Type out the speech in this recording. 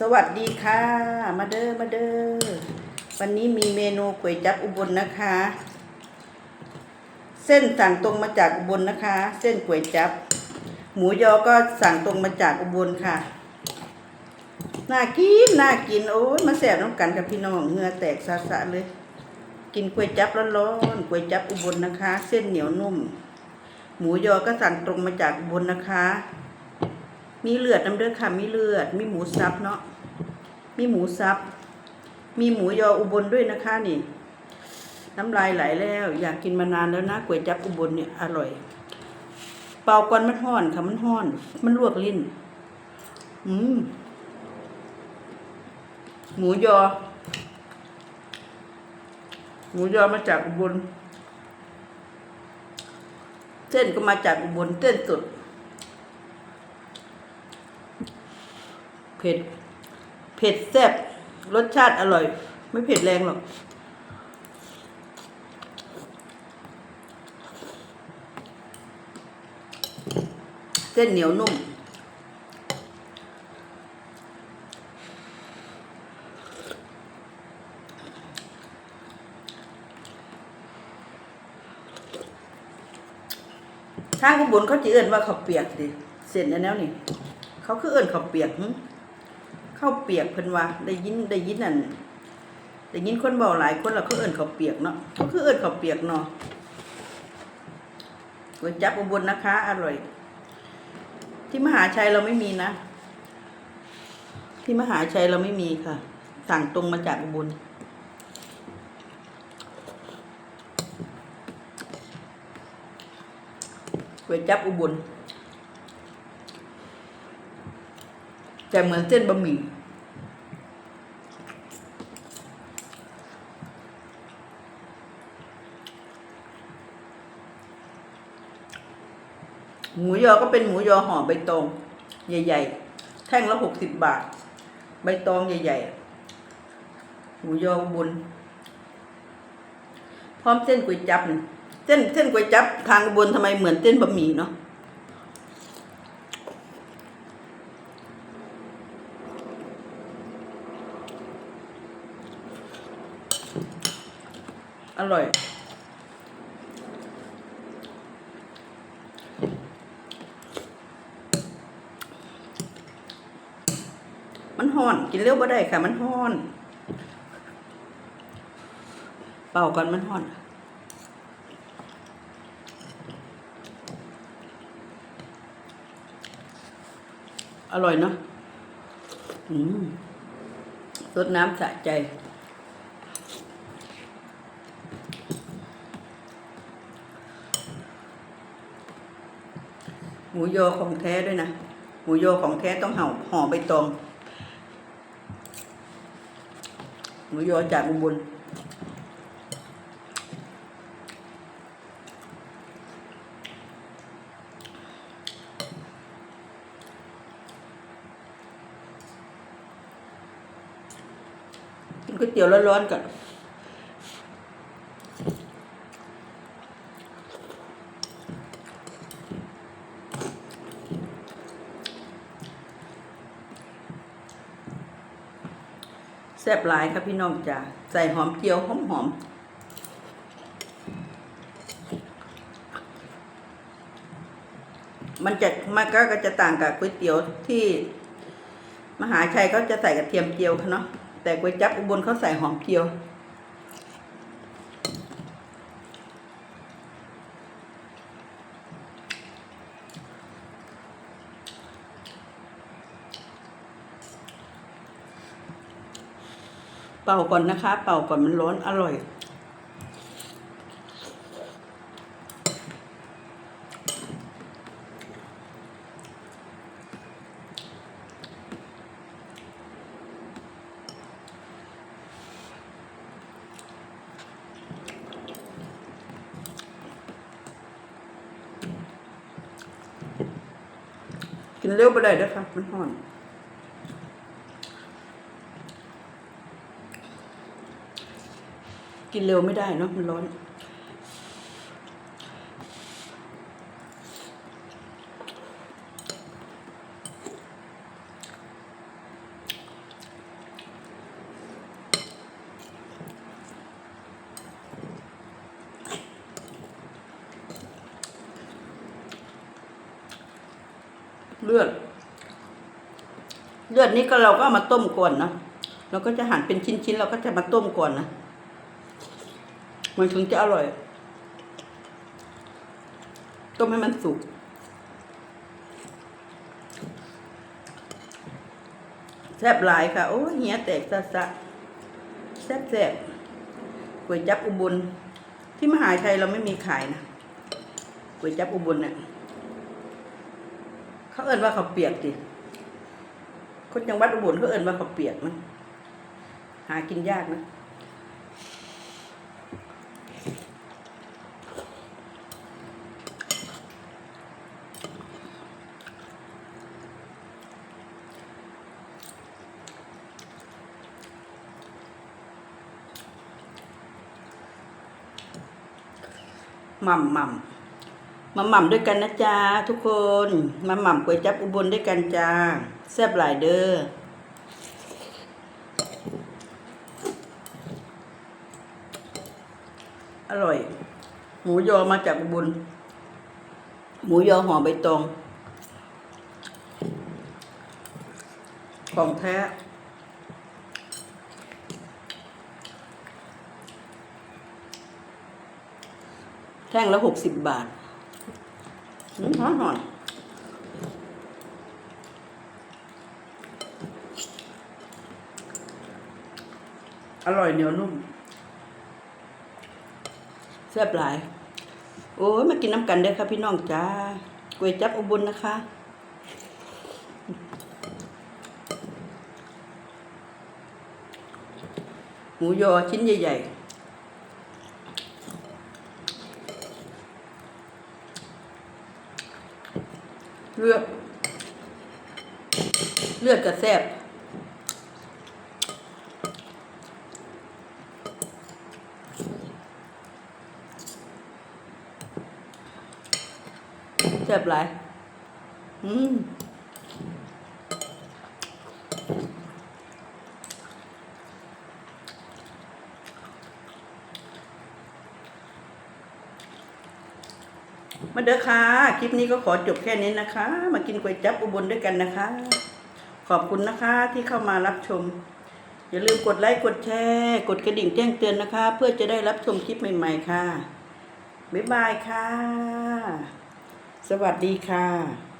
สวัสดีค่ะ มาเด้อมาเด้อวันนี้มีเมนูก๋วยจับอุบลนะคะ เส้นสั่งตรงมาจากอุบลนะคะ เส้นก๋วยจับ หมูยอก็สั่งตรงมาจากอุบลค่ะ น่ากินน่ากินโอ้ยมาแสบน้ำกันกับพี่น้องเหงื่อแตกสะเลย กินก๋วยจับร้อนๆก๋วยจับอุบลนะคะ เส้นเหนียวนุ่ม หมูยอก็สั่งตรงมาจากอุบลนะคะ มีเลือดน้ำเด้อค่ะ มีเลือด มีหมูสับเนาะ มีหมูสับ มีหมูยออุบลด้วยนะคะนี่ น้ำลายไหลแล้ว อยากกินมานานแล้วนะก๋วยจั๊บอุบลเนี่ยอร่อย เป่าก่อนมันห้อนค่ะ มันห้อน มันลวกลิ้น อืม หมูยอ หมูยอมาจากอุบล เส้นก็มาจากอุบลเส้นสด ผ็ด เผ็ดแซ่บรสชาติอร่อย ไม่เผ็ดแรงหรอก เส้นเหนียวนุ่ม ทางอุบลเขาจะเอื่นว่าเขาเปียกดิเส้นอันแล้วนี่เขาคือเอื่นเขาเปียกหึ ข้าวเปียกเพิ่นว่าได้ยินได้ยินนั่นได้ยินคนบอกหลายคนแล้วเขาเอื่นเขาวเปียกเนาะเขาคือเอื่นเขาวเปียกเนาะก๋วยจับอุบลนะคะ อร่อย ที่มหาชัยเราไม่มีนะ ที่มหาชัยเราไม่มีค่ะ สั่งตรงมาจากอุบลก๋วยจับอุบล จะเหมือนเส้นบะหมี่หมูยอก็เป็นหมูยอห่อใบตอง ใหญ่ ๆ แท่งละหกสิบบาท ใบตองใหญ่ ๆ หมูยออุบลพร้อมเส้นก๋วยจับเส้นเส้นก๋วยจับทางอุบลทำไมเหมือนเส้นบะหมี่เนาะ อร่อย มันห้อน กินเร็วบ่ได้ค่ะ มันห้อน เป่าก่อนมันห้อนอร่อยเนาะอืมรสน้ำสะใจ มูยอของแท้ด้วยนะ หมูยอของแท้ต้องห่อห่อใบตอง หมูยอจากอุบลกินก๋วยเตี๋ยวร้อนๆก่อน ซ่บหลายครับพี่น้องจ้าใส่หอมเจียวหอมหอมมันจะมันก็จะต่างกับก๋วยเตี๋ยวที่ มหาชัยเขาจะใส่กระเทียมเจียวเนาะแต่ก๋วยจั๊บอุบลเขาใส่หอมเจียว เป่าก่อนนะคะ เป่าก่อนมันร้อนอร่อย กินเร็วไปเลยนะคะมันห่อน กินเร็วไม่ได้เนาะมันร้อน เลือด เลือดนี้ก็เราก็ามาต้มก่อนเนาะเราก็จะหั่นเป็นชิ้นๆ เราก็จะมาต้มก่อนนะ มันถึงจะอร่อย ต้มให้มันสุกแซ่บหลายค่ะ โอ้เหียแตกซะซะแซ่บแซ่บก๋วยจับอุบล ที่มหาชัยเราไม่มีขายนะก๋วยจับอุบลเนี่ยเขาเอิ้นว่าเขาเปียกสิคนจังหวัดอุบลเขาเอิ้นว่าเขาเปียกนะหากินยากนะ หม่ำหม่ำมาหม่ำด้วยกันนะจ๊ะทุกคนมาหม่ำก๋วยจับอุบลด้วยกันจ้าแซ่บหลายเด้ออร่อย หมูยอมาจากอุบลหมูยอห่อใบตองของแท้ ท่งละหกสิบบาทอืมหอนหอนอร่อยเหนียวนุ่มแซ่บหลาย โอ้ยมากินน้ำกันเด้อค่ะพี่น้องจ้าก๋วยจับอุบลนะคะหมูยอชิ้นใหญ่ ๆ ลือด เลือดกระแซบแซบหลายอืม มาเด้อค่ะ คลิปนี้ก็ขอจบแค่นี้นะคะ มากินก๋วยจั๊บอุบลด้วยกันนะคะ ขอบคุณนะคะที่เข้ามารับชม อย่าลืมกดไลค์กดแชร์กดกระดิ่งแจ้งเตือนนะคะ เพื่อจะได้รับชมคลิปใหม่ ๆ ค่ะบ๊ายบายค่ะ สวัสดีค่ะ